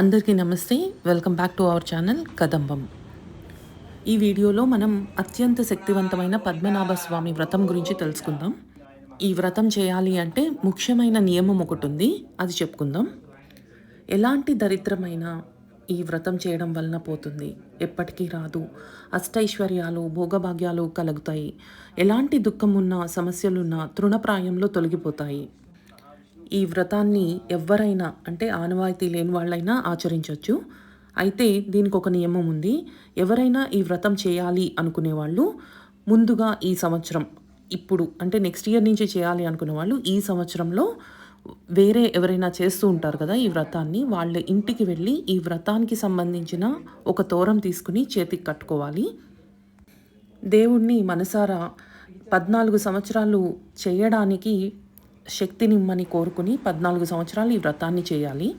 అందరికీ నమస్తే. Welcome back to our channel Kadambam. ఈ వీడియోలో మనం అత్యంత శక్తివంతమైన పద్మనాభ స్వామి వ్రతం గురించి తెలుసుకుందాం. ఈ వ్రతం చేయాలి అంటే ముఖ్యమైన నియమం ఒకటి ఉంది అది చెప్పుకుందాం. ఎలాంటి దరిద్రమైన ఈ వ్రతం చేయడం వలన పోతుంది. ఎప్పటికీ రాదు. అష్టైశ్వర్యాలు భోగభాగ్యాలు కలుగుతాయి. ఎలాంటి దుఃఖం ఉన్నా సమస్యలున్నా తృణప్రాయంలో తొలగిపోతాయి. ఈ వ్రతాన్ని ఎవరైనా అంటే ఆనవాయితీ లేని వాళ్ళైనా ఆచరించవచ్చు అయితే దీనికి ఒక నియమం ఉంది. ఎవరైనా ఈ వ్రతం చేయాలి అనుకునే వాళ్ళు ముందుగా ఈ సంవత్సరం ఇప్పుడు అంటే నెక్స్ట్ ఇయర్ నుంచి చేయాలి అనుకునే వాళ్ళు ఈ సంవత్సరంలో వేరే ఎవరైనా చేస్తూ ఉంటారు కదా ఈ వ్రతాన్ని వాళ్ళ ఇంటికి వెళ్ళి ఈ వ్రతానికి సంబంధించిన ఒక తోరం తీసుకుని చేతికి కట్టుకోవాలి. దేవుణ్ణి మనసారా పద్నాలుగు సంవత్సరాలు చేయడానికి శక్తినిమ్మని కోరుకుని పద్నాలుగు సంవత్సరాలు ఈ వ్రతాన్ని చేయాలి.